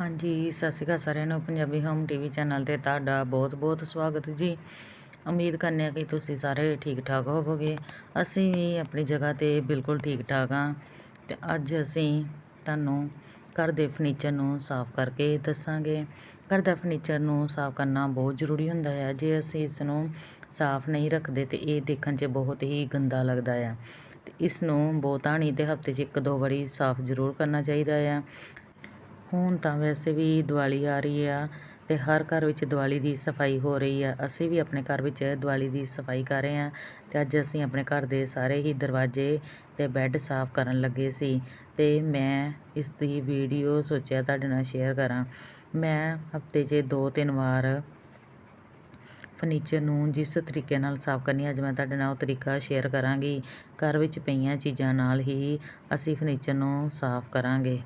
ਹਾਂਜੀ, ਸਤਿ ਸ਼੍ਰੀ ਅਕਾਲ ਸਾਰਿਆਂ ਨੂੰ, ਪੰਜਾਬੀ ਹੋਮ ਟੀਵੀ ਚੈਨਲ ਤੇ ਤੁਹਾਡਾ ਬਹੁਤ-ਬਹੁਤ ਸਵਾਗਤ ਜੀ। ਉਮੀਦ ਕਰਨੇ ਆ ਕਿ ਤੁਸੀਂ ਸਾਰੇ ਠੀਕ ਠਾਕ ਹੋਵੋਗੇ। ਅਸੀਂ ਵੀ ਆਪਣੀ ਜਗ੍ਹਾ ਤੇ ਬਿਲਕੁਲ ਠੀਕ ਠਾਕ ਹਾਂ। ਤੇ ਅੱਜ ਅਸੀਂ ਤੁਹਾਨੂੰ ਘਰ ਦੇ ਫਰਨੀਚਰ ਨੂੰ ਸਾਫ਼ ਕਰਕੇ ਦੱਸਾਂਗੇ। ਘਰ ਦਾ ਫਰਨੀਚਰ ਨੂੰ ਸਾਫ਼ ਕਰਨਾ ਬਹੁਤ ਜ਼ਰੂਰੀ ਹੁੰਦਾ ਹੈ। ਜੇ ਅਸੀਂ ਇਸ ਨੂੰ ਸਾਫ਼ ਨਹੀਂ ਰੱਖਦੇ ਤੇ ਇਹ ਦੇਖਣ 'ਚ ਬਹੁਤ ਹੀ ਗੰਦਾ ਲੱਗਦਾ ਆ। ਤੇ ਇਸ ਨੂੰ ਬਹੁਤਾ ਨਹੀਂ ਤੇ ਹਫ਼ਤੇ 'ਚ ਇੱਕ ਦੋ ਵਾਰੀ ਸਾਫ਼ ਜ਼ਰੂਰ ਕਰਨਾ ਚਾਹੀਦਾ ਆ। ਹੁਣ ਤਾਂ ਵੈਸੇ ਵੀ ਦੀਵਾਲੀ ਆ ਰਹੀ ਆ ਤੇ ਹਰ ਘਰ ਵਿੱਚ ਦੀਵਾਲੀ ਦੀ ਸਫ਼ਾਈ ਹੋ ਰਹੀ ਆ। ਅਸੀਂ ਵੀ ਆਪਣੇ ਘਰ ਵਿੱਚ ਦੀਵਾਲੀ ਦੀ ਸਫ਼ਾਈ ਕਰ ਰਹੇ ਆ ਤੇ ਅੱਜ ਅਸੀਂ ਆਪਣੇ ਘਰ ਦੇ ਸਾਰੇ ਹੀ ਦਰਵਾਜ਼ੇ ਤੇ ਬੈੱਡ ਸਾਫ਼ ਕਰਨ ਲੱਗੇ ਸੀ ਤੇ ਮੈਂ ਇਸ ਦੀ ਵੀਡੀਓ ਸੋਚਿਆ ਤੁਹਾਡੇ ਨਾਲ ਸ਼ੇਅਰ ਕਰਾਂ। ਮੈਂ ਹਫ਼ਤੇ 'ਚ ਦੋ ਤਿੰਨ ਵਾਰ ਫਰਨੀਚਰ ਨੂੰ ਜਿਸ ਤਰੀਕੇ ਨਾਲ ਸਾਫ਼ ਕਰਨੀ ਅੱਜ ਮੈਂ ਤੁਹਾਡੇ ਨਾਲ ਉਹ ਤਰੀਕਾ ਸ਼ੇਅਰ ਕਰਾਂਗੀ। ਘਰ ਵਿੱਚ ਪਈਆਂ ਚੀਜ਼ਾਂ ਨਾਲ ਹੀ ਅਸੀਂ ਫਰਨੀਚਰ ਨੂੰ ਸਾਫ਼ ਕਰਾਂਗੇ।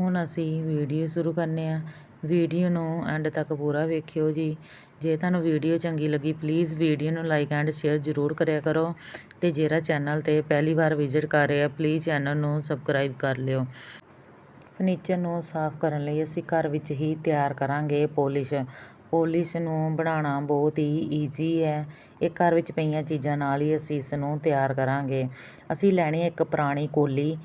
ਹੁਣ ਅਸੀਂ ਵੀਡੀਓ ਸ਼ੁਰੂ ਕਰਨੇ ਆ। ਵੀਡੀਓ ਨੂੰ ਐਂਡ ਤੱਕ ਪੂਰਾ ਵੇਖਿਓ ਜੀ। ਜੇ ਤੁਹਾਨੂੰ ਵੀਡੀਓ ਚੰਗੀ ਲੱਗੀ ਪਲੀਜ਼ ਵੀਡੀਓ ਨੂੰ ਲਾਈਕ ਐਂਡ ਸ਼ੇਅਰ ਜ਼ਰੂਰ ਕਰਿਆ ਕਰੋ। ਤੇ ਜਿਹੜਾ ਚੈਨਲ ਤੇ ਪਹਿਲੀ ਵਾਰ ਵਿਜ਼ਿਟ ਕਰ ਰਿਹਾ ਪਲੀਜ਼ ਚੈਨਲ ਨੂੰ ਸਬਸਕ੍ਰਾਈਬ ਕਰ ਲਿਓ। ਫਰਨੀਚਰ ਨੂੰ ਸਾਫ਼ ਕਰਨ ਲਈ ਅਸੀਂ ਘਰ ਵਿੱਚ ਹੀ ਤਿਆਰ ਕਰਾਂਗੇ ਪੋਲਿਸ਼ ਪੋਲਿਸ਼ ਨੂੰ ਬਣਾਉਣਾ ਬਹੁਤ ਹੀ ਈਜ਼ੀ ਹੈ। ਇਹ ਘਰ ਵਿੱਚ ਪਈਆਂ ਚੀਜ਼ਾਂ ਨਾਲ ਹੀ ਅਸੀਂ ਇਸ ਨੂੰ ਤਿਆਰ ਕਰਾਂਗੇ। ਅਸੀਂ ਲੈਣੀ ਹੈ ਇੱਕ ਪੁਰਾਣੀ ਕੋਲੀ।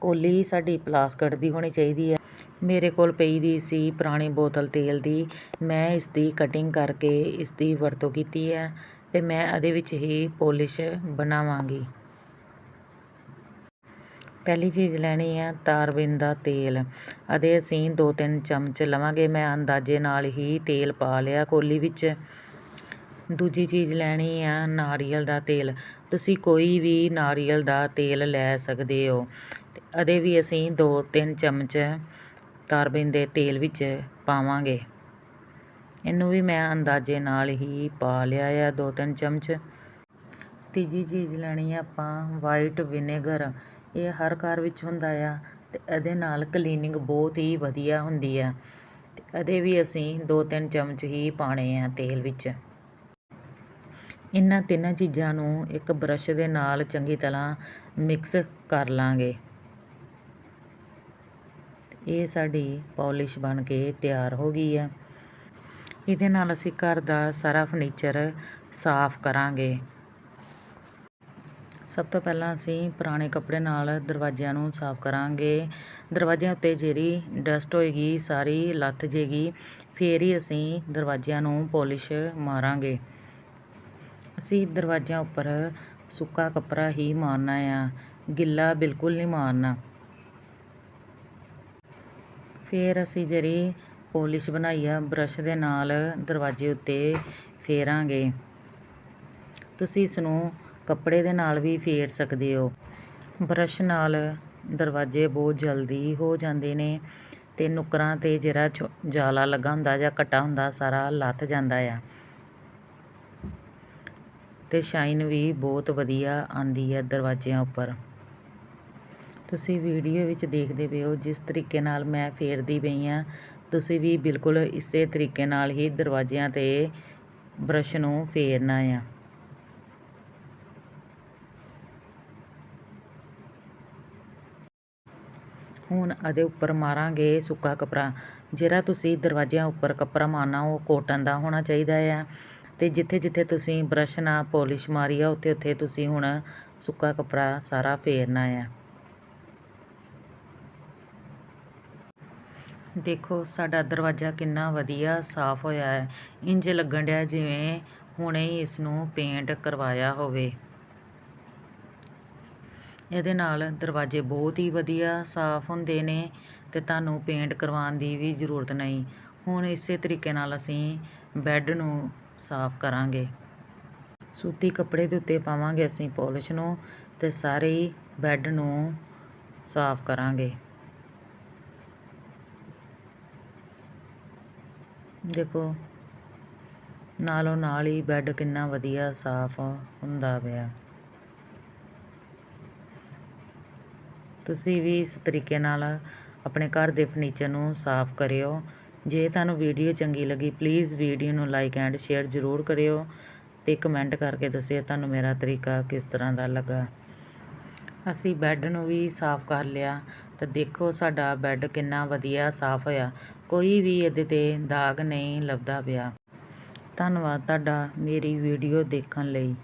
ਕੋਲੀ ਸਾਡੀ ਪਲਾਸਕਟ ਦੀ ਹੋਣੀ ਚਾਹੀਦੀ ਹੈ। ਮੇਰੇ ਕੋਲ ਪਈ ਦੀ ਸੀ ਪੁਰਾਣੀ ਬੋਤਲ ਤੇਲ ਦੀ। ਮੈਂ ਇਸ ਦੀ ਕਟਿੰਗ ਕਰਕੇ ਇਸ ਦੀ ਵਰਤੋਂ ਕੀਤੀ ਹੈ ਤੇ ਮੈਂ ਇਹਦੇ ਵਿੱਚ ਹੀ ਪੋਲਿਸ਼ ਬਣਾਵਾਂਗੀ। ਪਹਿਲੀ ਚੀਜ਼ ਲੈਣੀ ਹੈ ਤਾਰਬਿੰਦ ਦਾ ਤੇਲ। ਅਦੇ ਅਸੀਂ 2-3 ਚਮਚ ਲਵਾਂਗੇ। ਮੈਂ ਅੰਦਾਜ਼ੇ ਨਾਲ ਹੀ ਤੇਲ ਪਾ ਲਿਆ ਕੋਲੀ ਵਿੱਚ। ਦੂਜੀ ਚੀਜ਼ ਲੈਣੀ ਆ ਨਾਰੀਅਲ ਦਾ ਤੇਲ। ਤੁਸੀਂ ਕੋਈ ਵੀ ਨਾਰੀਅਲ ਦਾ ਤੇਲ ਲੈ ਸਕਦੇ ਹੋ। ਤੇ ਅਦੇ ਵੀ ਅਸੀਂ 2-3 ਚਮਚ ਤਾਰਬਿੰਦ ਦੇ ਤੇਲ ਵਿੱਚ ਪਾਵਾਂਗੇ। ਇਹਨੂੰ ਵੀ ਮੈਂ ਅੰਦਾਜ਼ੇ ਨਾਲ ਹੀ ਪਾ ਲਿਆ ਆ 2-3 ਚਮਚ। ਤੀਜੀ ਚੀਜ਼ ਲੈਣੀ ਆ ਆਪਾਂ ਵਾਈਟ ਵਿਨੇਗਰ ਇਹ ਹਰ ਘਰ ਵਿੱਚ ਹੁੰਦਾ ਆ ਤੇ ਇਹਦੇ ਨਾਲ ਕਲੀਨਿੰਗ ਬਹੁਤ ਹੀ ਵਧੀਆ ਹੁੰਦੀ ਆ। ਤੇ ਇਹਦੇ ਵੀ ਅਸੀਂ 2-3 ਚਮਚ ਹੀ ਪਾਣੇ ਆ ਤੇਲ ਵਿੱਚ। ਇਹਨਾਂ ਤਿੰਨਾਂ ਚੀਜ਼ਾਂ ਨੂੰ ਇੱਕ ਬਰਸ਼ ਦੇ ਨਾਲ ਚੰਗੀ ਤਰ੍ਹਾਂ ਮਿਕਸ ਕਰ ਲਾਂਗੇ। ਇਹ ਸਾਡੀ ਪੋਲਿਸ਼ ਬਣ ਕੇ ਤਿਆਰ ਹੋ ਗਈ ਆ। ਇਹਦੇ ਨਾਲ ਅਸੀਂ ਘਰ ਦਾ ਸਾਰਾ ਫਰਨੀਚਰ ਸਾਫ਼ ਕਰਾਂਗੇ। ਸਭ ਤੋਂ ਪਹਿਲਾਂ ਅਸੀਂ ਪੁਰਾਣੇ ਕੱਪੜੇ ਨਾਲ ਦਰਵਾਜ਼ਿਆਂ ਨੂੰ ਸਾਫ਼ ਕਰਾਂਗੇ। ਦਰਵਾਜ਼ਿਆਂ ਉੱਤੇ ਜਿਹੜੀ ਡਸਟ ਹੋਏਗੀ, ਸਾਰੀ ਲੱਥ ਜੇਗੀ, ਫੇਰ ਹੀ ਅਸੀਂ ਦਰਵਾਜ਼ਿਆਂ ਨੂੰ ਪੋਲਿਸ਼ ਮਾਰਾਂਗੇ। ਅਸੀਂ ਦਰਵਾਜ਼ਿਆਂ ਉੱਪਰ ਸੁੱਕਾ ਕੱਪੜਾ ਹੀ ਮਾਰਨਾ ਆ, ਗਿੱਲਾ ਬਿਲਕੁਲ ਨਹੀਂ ਮਾਰਨਾ। ਫਿਰ ਅਸੀਂ ਜਿਹੜੀ ਪੋਲਿਸ਼ ਬਣਾਈ ਆ, ਬਰਸ਼ ਦੇ ਨਾਲ ਦਰਵਾਜ਼ੇ ਉੱਤੇ ਫੇਰਾਂਗੇ। ਤੁਸੀਂ ਇਸ ਨੂੰ ਕੱਪੜੇ ਦੇ ਨਾਲ ਵੀ ਫੇਰ ਸਕਦੇ ਹੋ। ਬਰਸ਼ ਨਾਲ ਦਰਵਾਜ਼ੇ ਬਹੁਤ ਜਲਦੀ ਹੋ ਜਾਂਦੇ ਨੇ ਤੇ ਨੁਕਰਾਂ ਤੇ ਜਿਹੜਾ ਜਾਲਾ ਲੱਗਾ ਹੁੰਦਾ ਜਾਂ ਕੱਟਾ ਹੁੰਦਾ, ਸਾਰਾ ਲੱਥ ਜਾਂਦਾ ਆ। ਅਤੇ ਸ਼ਾਈਨ ਵੀ ਬਹੁਤ ਵਧੀਆ ਆਉਂਦੀ ਹੈ ਦਰਵਾਜ਼ਿਆਂ ਉੱਪਰ। ਤੁਸੀਂ ਵੀਡੀਓ ਵਿੱਚ ਦੇਖਦੇ ਪਏ ਹੋ, ਜਿਸ ਤਰੀਕੇ ਨਾਲ ਮੈਂ ਫੇਰਦੀ ਪਈ ਹਾਂ। ਤੁਸੀਂ ਵੀ ਬਿਲਕੁਲ ਇਸੇ ਤਰੀਕੇ ਨਾਲ ਹੀ ਦਰਵਾਜ਼ਿਆਂ ਤੇ ਬਰਸ਼ ਨੂੰ ਫੇਰਨਾ ਆ। ਹੁਣ ਇਹਦੇ ਉੱਪਰ ਮਾਰਾਂਗੇ ਸੁੱਕਾ ਕੱਪੜਾ। ਜਿਹੜਾ ਤੁਸੀਂ ਦਰਵਾਜ਼ਿਆਂ ਉੱਪਰ ਕੱਪੜਾ ਮਾਰਨਾ, ਉਹ ਕੋਟਨ ਦਾ ਹੋਣਾ ਚਾਹੀਦਾ ਆ। ਅਤੇ ਜਿੱਥੇ ਜਿੱਥੇ ਤੁਸੀਂ ਬਰੱਸ਼ ਨਾਲ ਪੋਲਿਸ਼ ਮਾਰੀ ਆ, ਉੱਥੇ ਉੱਥੇ ਤੁਸੀਂ ਹੁਣ ਸੁੱਕਾ ਕੱਪੜਾ ਸਾਰਾ ਫੇਰਨਾ ਆ। ਦੇਖੋ, ਸਾਡਾ ਦਰਵਾਜ਼ਾ ਕਿੰਨਾ ਵਧੀਆ ਸਾਫ਼ ਹੋਇਆ ਹੈ। ਇੰਜ ਲੱਗਣ ਡਿਆ ਜਿਵੇਂ ਹੁਣੇ ਹੀ ਇਸ ਨੂੰ ਪੇਂਟ ਕਰਵਾਇਆ ਹੋਵੇ। ਇਹਦੇ ਨਾਲ ਦਰਵਾਜ਼ੇ ਬਹੁਤ ਹੀ ਵਧੀਆ ਸਾਫ਼ ਹੁੰਦੇ ਨੇ ਤੇ ਤੁਹਾਨੂੰ ਪੇਂਟ ਕਰਵਾਉਣ ਦੀ ਵੀ ਜ਼ਰੂਰਤ ਨਹੀਂ। ਹੁਣ ਇਸੇ ਤਰੀਕੇ ਨਾਲ ਅਸੀਂ ਬੈੱਡ ਨੂੰ ਸਾਫ਼ ਕਰਾਂਗੇ। ਸੂਤੀ ਕੱਪੜੇ ਦੇ ਉੱਤੇ ਪਾਵਾਂਗੇ ਅਸੀਂ ਪੋਲਿਸ਼ ਨੂੰ ਤੇ ਸਾਰੇ ਬੈੱਡ ਨੂੰ ਸਾਫ਼ ਕਰਾਂਗੇ। ਦੇਖੋ, ਨਾਲੋਂ ਨਾਲ ਹੀ ਬੈੱਡ ਕਿੰਨਾ ਵਧੀਆ ਸਾਫ਼ ਹੁੰਦਾ ਪਿਆ। ਤੁਸੀਂ ਵੀ ਇਸ ਤਰੀਕੇ ਨਾਲ ਆਪਣੇ ਘਰ ਦੇ ਫਰਨੀਚਰ ਨੂੰ ਸਾਫ਼ ਕਰਿਓ। ਜੇ ਤੁਹਾਨੂੰ ਵੀਡੀਓ ਚੰਗੀ ਲੱਗੀ ਪਲੀਜ਼ ਵੀਡੀਓ ਨੂੰ ਲਾਈਕ ਐਂਡ ਸ਼ੇਅਰ ਜ਼ਰੂਰ ਕਰਿਓ ਤੇ ਕਮੈਂਟ ਕਰਕੇ ਦੱਸਿਓ ਤੁਹਾਨੂੰ ਮੇਰਾ ਤਰੀਕਾ ਕਿਸ ਤਰ੍ਹਾਂ ਦਾ ਲੱਗਾ। ਅਸੀਂ ਬੈੱਡ ਨੂੰ ਵੀ ਸਾਫ਼ ਕਰ ਲਿਆ ਤਾਂ ਦੇਖੋ ਸਾਡਾ ਬੈੱਡ ਕਿੰਨਾ ਵਧੀਆ ਸਾਫ਼ ਹੋਇਆ। ਕੋਈ ਵੀ ਇਹਦੇ 'ਤੇ ਦਾਗ ਨਹੀਂ ਲੱਭਦਾ ਪਿਆ। ਧੰਨਵਾਦ ਤੁਹਾਡਾ ਮੇਰੀ ਵੀਡੀਓ ਦੇਖਣ ਲਈ।